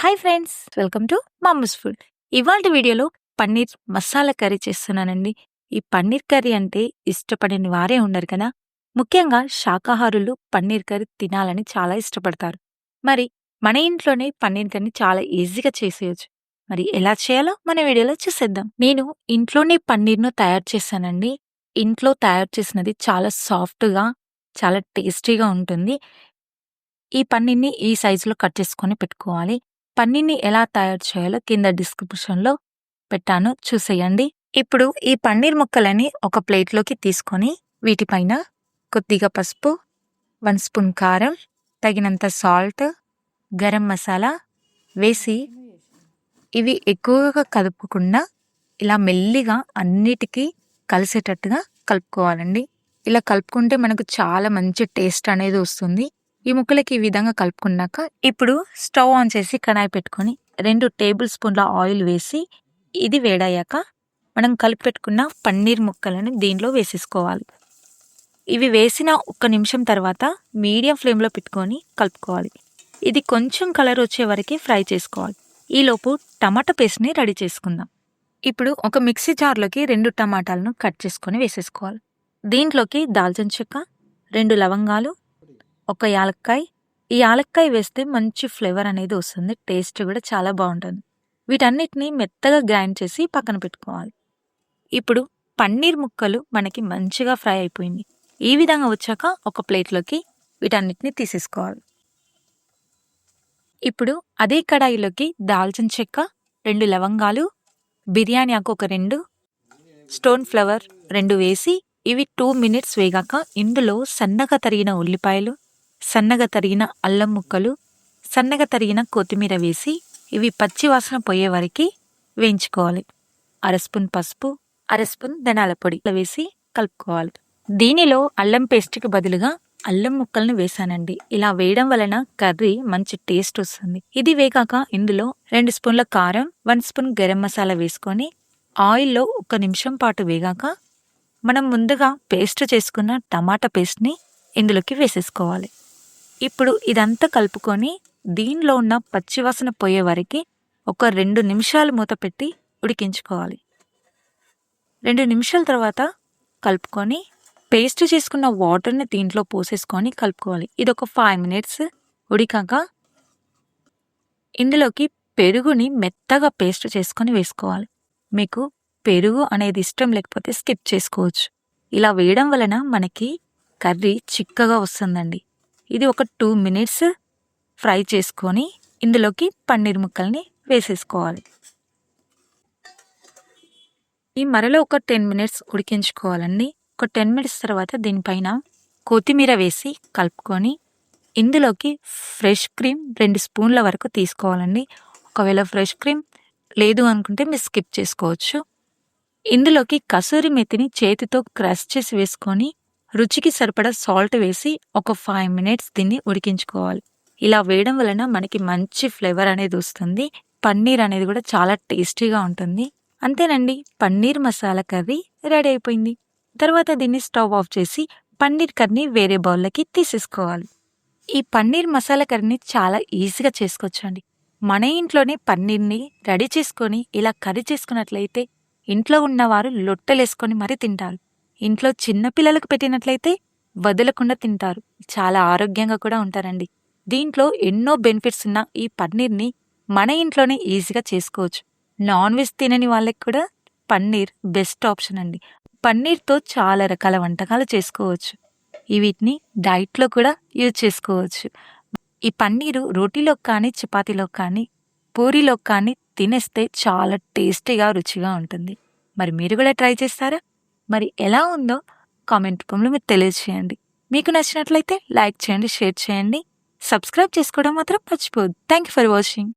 Hi friends welcome to Mumma's food. ఇవాళ వీడియోలో paneer masala curry చేస్తున్నానండి. ఈ పన్నీర్ కర్రీ అంటే ఇష్టపడని వారే ఉండరు కదా? ముఖ్యంగా శాకాహారులు పన్నీర్ కర్రీ తినాలని చాలా ఇష్టపడతారు. మరి మన ఇంట్లోనే పన్నీర్ కర్రీ చాలా ఈజీగా చేసేయచ్చు. మరి ఎలా చేయాలో మన వీడియోలో చూసేద్దాం. నేను ఇంట్లోనే పన్నీర్ను తయారు చేశానండి. ఇంట్లో తయారు చేసినది చాలా సాఫ్ట్గా చాలా టేస్టీగా ఉంటుంది. ఈ పన్నీర్ని ఈ సైజులో కట్ చేసుకొని పెట్టుకోవాలి. పన్నీర్ని ఎలా తయారు చేయాలో కింద డిస్క్రిప్షన్లో పెట్టాను. చూసేయండి. ఇప్పుడు ఈ పన్నీర్ ముక్కలని ఒక ప్లేట్లోకి తీసుకొని వీటిపైన కొద్దిగా పసుపు వన్ స్పూన్ కారం తగినంత సాల్ట్ గరం మసాలా వేసి ఇవి ఎక్కువగా కలుపుకుండా ఇలా మెల్లిగా అన్నిటికీ కలిసేటట్టుగా కలుపుకోవాలండి. ఇలా కలుపుకుంటే మనకు చాలా మంచి టేస్ట్ అనేది వస్తుంది. ఈ ముక్కలకి ఈ విధంగా కలుపుకున్నాక ఇప్పుడు స్టవ్ ఆన్ చేసి కడాయి పెట్టుకొని రెండు టేబుల్ స్పూన్ల ఆయిల్ వేసి ఇది వేడయ్యాక మనం కలిపి పెట్టుకున్న పన్నీర్ ముక్కలను దీనిలో వేసేసుకోవాలి. ఇవి వేసిన ఒక్క నిమిషం తర్వాత మీడియం ఫ్లేమ్లో పెట్టుకొని కలుపుకోవాలి. ఇది కొంచెం కలర్ వచ్చే వరకు ఫ్రై చేసుకోవాలి. ఈలోపు టమాటా పేస్ట్ని రెడీ చేసుకుందాం. ఇప్పుడు ఒక మిక్సీ జార్లోకి రెండు టమాటాలను కట్ చేసుకొని వేసేసుకోవాలి. దీంట్లోకి దాల్చిన చెక్క రెండు లవంగాలు ఒక యాలక్కాయ. ఈ యాలక్కాయ వేస్తే మంచి ఫ్లేవర్ అనేది వస్తుంది. టేస్ట్ కూడా చాలా బాగుంటుంది. వీటన్నిటిని మెత్తగా గ్రైండ్ చేసి పక్కన పెట్టుకోవాలి. ఇప్పుడు పన్నీర్ ముక్కలు మనకి మంచిగా ఫ్రై అయిపోయింది. ఈ విధంగా వచ్చాక ఒక ప్లేట్లోకి వీటన్నిటిని తీసేసుకోవాలి. ఇప్పుడు అదే కడాయిలోకి దాల్చిన చెక్క రెండు లవంగాలు బిర్యానీ ఆకు ఒక రెండు స్టోన్ ఫ్లవర్ రెండు వేసి ఇవి టూ మినిట్స్ వేగాక ఇందులో సన్నగా తరిగిన ఉల్లిపాయలు సన్నగా తరిగిన అల్లం ముక్కలు సన్నగా తరిగిన కొత్తిమీర వేసి ఇవి పచ్చివాసన పోయే వరకు వేయించుకోవాలి. అర స్పూన్ పసుపు అర స్పూన్ ధనాల పొడి వేసి కలుపుకోవాలి. దీనిలో అల్లం పేస్ట్కి బదులుగా అల్లం ముక్కలను వేసానండి. ఇలా వేయడం వలన కర్రీ మంచి టేస్ట్ వస్తుంది. ఇది వేగాక ఇందులో రెండు స్పూన్ల కారం వన్ స్పూన్ గరం మసాలా వేసుకొని ఆయిల్లో ఒక నిమిషం పాటు వేగాక మనం ముందుగా పేస్ట్ చేసుకున్న టమాటా పేస్ట్ని ఇందులోకి వేసేసుకోవాలి. ఇప్పుడు ఇదంతా కలుపుకొని దీనిలో ఉన్న పచ్చివాసన పోయే వరకు ఒక రెండు నిమిషాలు మూత పెట్టి ఉడికించుకోవాలి. రెండు నిమిషాల తర్వాత కలుపుకొని పేస్ట్ చేసుకున్న వాటర్ని దీంట్లో పోసేసుకొని కలుపుకోవాలి. ఇది ఒక ఫైవ్ మినిట్స్ ఉడికాక ఇందులోకి పెరుగుని మెత్తగా పేస్ట్ చేసుకొని వేసుకోవాలి. మీకు పెరుగు అనేది ఇష్టం లేకపోతే స్కిప్ చేసుకోవచ్చు. ఇలా వేయడం వలన మనకి కర్రీ చిక్కగా వస్తుందండి. ఇది ఒక టూ మినిట్స్ ఫ్రై చేసుకొని ఇందులోకి పన్నీర్ ముక్కల్ని వేసేసుకోవాలి. ఈ మరలో ఒక టెన్ మినిట్స్ ఉడికించుకోవాలండి. ఒక టెన్ మినిట్స్ తర్వాత దీనిపైన కొత్తిమీర వేసి కలుపుకొని ఇందులోకి ఫ్రెష్ క్రీమ్ రెండు స్పూన్ల వరకు తీసుకోవాలండి. ఒకవేళ ఫ్రెష్ క్రీమ్ లేదు అనుకుంటే మీరు స్కిప్ చేసుకోవచ్చు. ఇందులోకి కసూరి మెతిని చేతితో క్రష్ చేసి వేసుకొని రుచికి సరిపడా సాల్ట్ వేసి ఒక ఫైవ్ మినిట్స్ దీన్ని ఉడికించుకోవాలి. ఇలా వేయడం వలన మనకి మంచి ఫ్లేవర్ అనేది వస్తుంది. పన్నీర్ అనేది కూడా చాలా టేస్టీగా ఉంటుంది. అంతేనండి పన్నీర్ మసాలా కర్రీ రెడీ అయిపోయింది. తర్వాత దీన్ని స్టవ్ ఆఫ్ చేసి పన్నీర్ కర్రీ వేరే బౌల్లోకి తీసేసుకోవాలి. ఈ పన్నీర్ మసాలా కర్రీని చాలా ఈజీగా చేసుకోవచ్చండి. మన ఇంట్లోనే పన్నీర్ని రెడీ చేసుకొని ఇలా కర్రీ చేసుకున్నట్లయితే ఇంట్లో ఉన్నవారు లొట్టలేసుకొని మరీ తింటారు. ఇంట్లో చిన్నపిల్లలకు పెట్టినట్లయితే వదలకుండా తింటారు. చాలా ఆరోగ్యంగా కూడా ఉంటారండి. దీంట్లో ఎన్నో బెనిఫిట్స్ ఉన్న ఈ పన్నీర్ని మన ఇంట్లోనే ఈజీగా చేసుకోవచ్చు. నాన్ వెజ్ తినని వాళ్ళకి కూడా పన్నీర్ బెస్ట్ ఆప్షన్ అండి. పన్నీర్తో చాలా రకాల వంటకాలు చేసుకోవచ్చు. వీటిని డైట్లో కూడా యూజ్ చేసుకోవచ్చు. ఈ పన్నీరు రోటీలో కానీ చపాతీలో కానీ పూరీలో కానీ తినేస్తే చాలా టేస్టీగా రుచిగా ఉంటుంది. మరి మీరు కూడా ట్రై చేస్తారా? మరి ఎలా ఉందో కామెంట్ రూపంలో మీరు తెలియజేయండి. మీకు నచ్చినట్లయితే లైక్ చేయండి షేర్ చేయండి. సబ్స్క్రైబ్ చేసుకోవడం మాత్రం మర్చిపోదు థ్యాంక్ యూ ఫర్ వాచింగ్